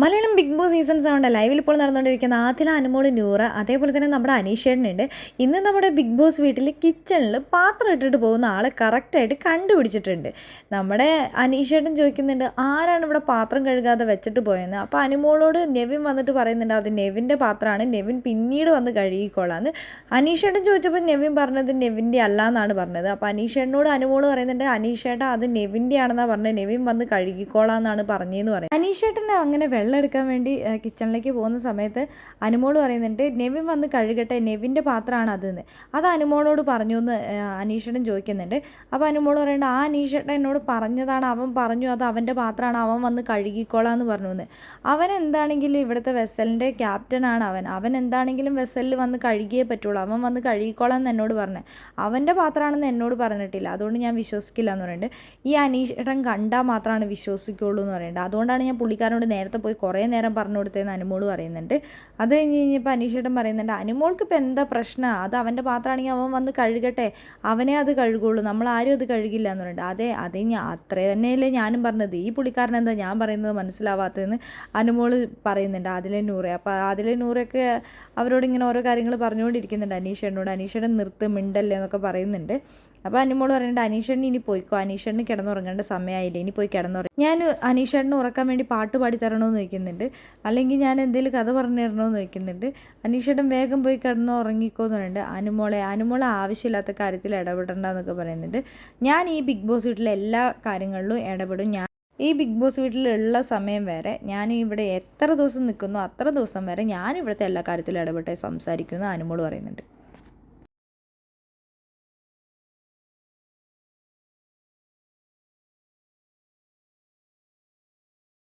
Malayalam big Boss season സെവന്റെ ലൈവിൽ ഇപ്പോൾ നടന്നുകൊണ്ടിരിക്കുന്ന ആദില അനുമോൾ നൂറ് അതേപോലെ തന്നെ നമ്മുടെ അനീഷേട്ടനുണ്ട്. ഇന്ന് നമ്മുടെ ബിഗ് ബോസ് വീട്ടിൽ കിച്ചണിൽ പാത്രം ഇട്ടിട്ട് പോകുന്ന ആളെ കറക്റ്റായിട്ട് കണ്ടുപിടിച്ചിട്ടുണ്ട്. നമ്മുടെ അനീഷേട്ടൻ ചോദിക്കുന്നുണ്ട് ആരാണ് ഇവിടെ പാത്രം കഴുകാതെ വെച്ചിട്ട് പോയെന്ന്? അപ്പോൾ അനുമോളോട് നെവിൻ വന്നിട്ട് പറയുന്നുണ്ട് അത് നെവിന്റെ പാത്രമാണ് നെവിൻ പിന്നീട് വന്ന് കഴുകിക്കോളാന്ന്. അനീഷേട്ടൻ ചോദിച്ചപ്പോൾ നെവിൻ പറഞ്ഞത് നെവിന്റെ അല്ല എന്നാണ് പറഞ്ഞത്. അപ്പോൾ അനീഷേട്ടനോട് അനുമോൾ പറയുന്നുണ്ട് അനീഷേട്ട അത് നെവിന്റെ ആണെന്നാണ് പറഞ്ഞത് നെവിൻ വന്ന് കഴുകിക്കോളാം എന്നാണ് പറഞ്ഞതെന്ന് പറയുന്നത്. അനീഷേട്ടനെ അങ്ങനെ വെള്ളം എടുക്കാൻ വേണ്ടി കിച്ചണിലേക്ക് പോകുന്ന സമയത്ത് അനുമോൾ പറയുന്നുണ്ട് നെവിൻ വന്ന് കഴുകട്ടെ നെവിന്റെ പാത്രമാണ് അതെന്ന്. അത് അനുമോളോട് പറഞ്ഞു എന്ന് അനീഷേട്ടൻ ചോദിക്കുന്നുണ്ട്. അപ്പോൾ അനുമോൾ പറയുന്നുണ്ട് ആ അനീഷേട്ടൻ എന്നോട് പറഞ്ഞതാണ് അവൻ പറഞ്ഞു അത് അവന്റെ പാത്രമാണ് അവൻ വന്ന് കഴുകിക്കോളാം എന്ന് പറഞ്ഞു എന്ന്. അവൻ എന്താണെങ്കിലും ഇവിടുത്തെ വെസലിന്റെ ക്യാപ്റ്റനാണ് അവൻ. അവൻ എന്താണെങ്കിലും വെസലിൽ വന്ന് കഴുകിയേ പറ്റുള്ളൂ. അവൻ വന്ന് കഴുകിക്കോളാം എന്ന് എന്നോട് പറഞ്ഞു. അവന്റെ പാത്രമാണെന്ന് എന്നോട് പറഞ്ഞിട്ടില്ല. അതുകൊണ്ട് ഞാൻ വിശ്വസിക്കില്ല എന്ന് പറയുന്നുണ്ട്. ഈ അനീഷേട്ടൻ കണ്ടാൽ മാത്രമാണ് വിശ്വസിക്കുള്ളൂ എന്ന് പറയുന്നുണ്ട്. അതുകൊണ്ടാണ് ഞാൻ പുള്ളിക്കാരനോട് നേരത്തെ പോയി കുറേ നേരം പറഞ്ഞു കൊടുത്തതെന്ന് അനുമോൾ പറയുന്നുണ്ട്. അത് കഴിഞ്ഞ് കഴിഞ്ഞപ്പോൾ അനീഷേട്ടൻ പറയുന്നുണ്ട് അനുമോൾക്ക് ഇപ്പോൾ എന്താ പ്രശ്നം? അത് അവന്റെ പാത്രമാണെങ്കിൽ അവൻ വന്ന് കഴുകട്ടെ. അവനെ അത് കഴുകുള്ളൂ. നമ്മൾ ആരും അത് കഴുകില്ല എന്ന് പറഞ്ഞിട്ട്. അതെ അതേ ഞാൻ അത്രേ തന്നെയല്ലേ ഞാനും പറഞ്ഞത്. ഈ പുള്ളിക്കാരൻ എന്താ ഞാൻ പറയുന്നത് മനസ്സിലാവാത്തതെന്ന് അനുമോൾ പറയുന്നുണ്ട്. അതിലെ നൂറെ. അപ്പോൾ അതിലെ നൂറൊക്കെ അവരോട് ഇങ്ങനെ ഓരോ കാര്യങ്ങൾ പറഞ്ഞുകൊണ്ടിരിക്കുന്നുണ്ട് അനീഷേട്ടനോട്. അനീഷേട്ടൻ നിർത്ത് മിണ്ടല്ലേ എന്നൊക്കെ പറയുന്നുണ്ട്. അപ്പോൾ അനുമോൾ പറയുന്നുണ്ട് അനീഷണ്ണി ഇനി പോയിക്കോ? അനീഷണ്ണി കിടന്നുറങ്ങേണ്ട സമയമായില്ലേ ഇനി പോയി കിടന്നുറങ്ങി. ഞാൻ അനീഷണ്ണി ഉറക്കാൻ വേണ്ടി പാട്ട് പാടി തരണമെന്ന് ചോദിക്കുന്നുണ്ട്. അല്ലെങ്കിൽ ഞാൻ എന്തെങ്കിലും കഥ പറഞ്ഞു തരണമെന്ന് ചോദിക്കുന്നുണ്ട്. അനീഷേട്ടൻ വേഗം പോയി കിടന്ന് ഉറങ്ങിക്കോ എന്ന് പറയുന്നുണ്ട്. അനുമോളെ അനുമോളെ ആവശ്യമില്ലാത്ത കാര്യത്തിൽ ഇടപെടണ്ടെന്നൊക്കെ പറയുന്നുണ്ട്. ഞാൻ ഈ ബിഗ് ബോസ് വീട്ടിലെ എല്ലാ കാര്യങ്ങളിലും ഇടപെടും. ഞാൻ ഈ ബിഗ് ബോസ് വീട്ടിലുള്ള സമയം വരെ ഞാൻ ഇവിടെ എത്ര ദിവസം നിൽക്കുന്നു അത്ര ദിവസം വരെ ഞാൻ ഇവിടുത്തെ എല്ലാ കാര്യത്തിലും ഇടപെട്ട് സംസാരിക്കുന്നു അനുമോൾ പറയുന്നുണ്ട്.